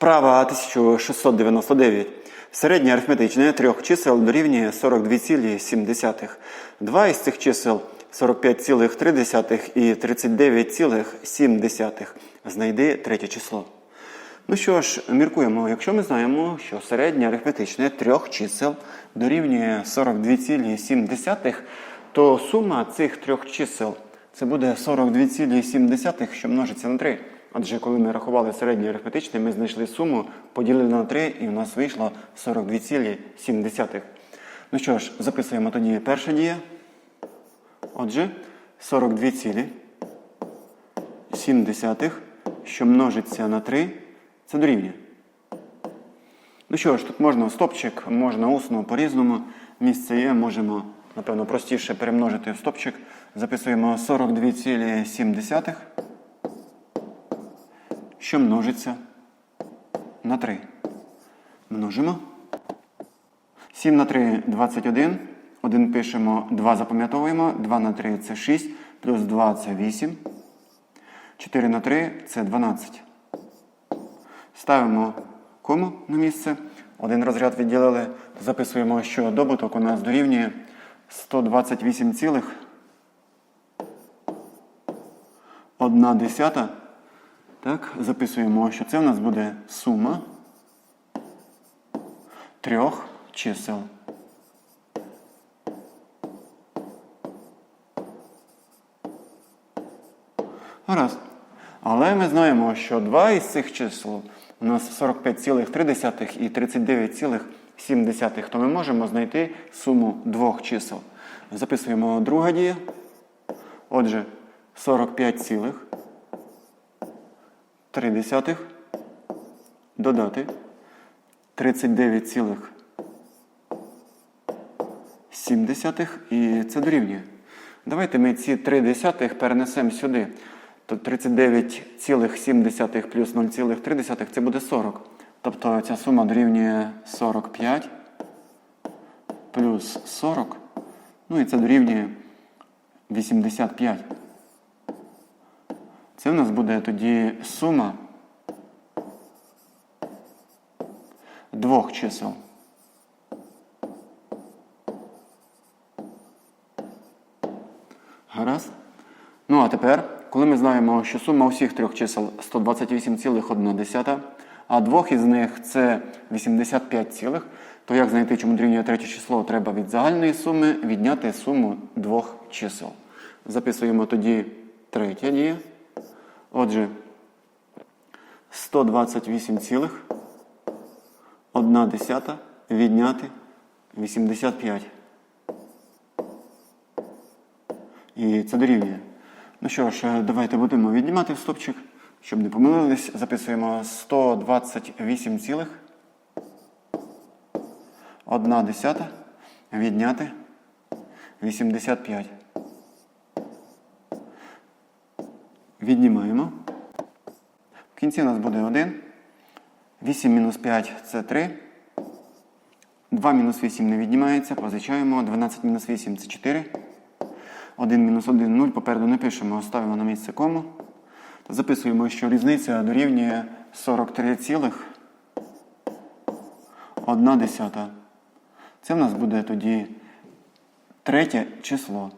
Вправа 1699. Середнє арифметичне трьох чисел дорівнює 42,7. Два із цих чисел 45,3 і 39,7. Знайди третє число. Ну що ж, міркуємо, якщо ми знаємо, що середнє арифметичне трьох чисел дорівнює 42,7, то сума цих трьох чисел це буде 42,7, що множиться на 3. Адже коли ми рахували середнє арифметичне, ми знайшли суму, поділили на 3 і у нас вийшло 42,7. Ну що ж, записуємо тоді перша дія. Отже, 42,7, що множиться на 3, це дорівнює. Ну що ж, тут можна стопчик, можна усно по-різному. Місце є, можемо, напевно, простіше перемножити в стопчик. Записуємо 42,7, що множиться на 3. Множимо. 7 на 3 – 21. 1 пишемо, 2 запам'ятовуємо. 2 на 3 – це 6. Плюс 2 – це 8. 4 на 3 – це 12. Ставимо кому на місце. Один розряд відділили. Записуємо, що добуток у нас дорівнює 128, цілих 1 десята. Так, записуємо, що це у нас буде сума трьох чисел. Гаразд. Але ми знаємо, що два із цих чисел у нас 45,3 і 39,7, то ми можемо знайти суму двох чисел. Записуємо друга дія. Отже, 45,3 додати 39,7 і це дорівнює. Давайте ми ці 3 десятих перенесемо сюди. То 39,7 плюс 0,3 це буде 40. Тобто ця сума дорівнює 45 плюс 40. Ну і це дорівнює 85. Це в нас буде тоді сума двох чисел. Гаразд? Ну а тепер, коли ми знаємо, що сума усіх трьох чисел 128,1, а двох із них це 85, цілих, то як знайти, чому дорівнює третє число, треба від загальної суми відняти суму двох чисел. Записуємо тоді третє діє. Отже, 128,1 відняти 85. І це дорівнює. Ну що ж, давайте будемо віднімати в стопчик, щоб не помилились. Записуємо 128, цілих. Одна десята відняти 85. Віднімаємо. В кінці у нас буде 1. 8 мінус 5 це 3. 2 мінус 8 не віднімається, позичаємо. 12 мінус 8 це 4. 1 мінус 1 0. Попереду не пишемо, ставимо на місце кому. Та записуємо, що різниця дорівнює 43, цілих 1 десята. Це в нас буде тоді третє число.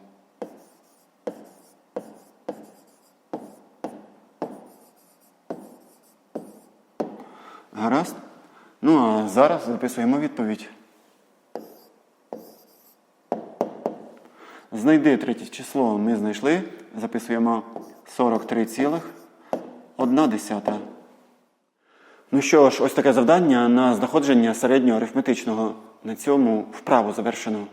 Гаразд. Ну а зараз записуємо відповідь. Знайди третє число ми знайшли. Записуємо 43,1. Ну що ж, ось таке завдання на знаходження середнього арифметичного. На цьому вправу завершено.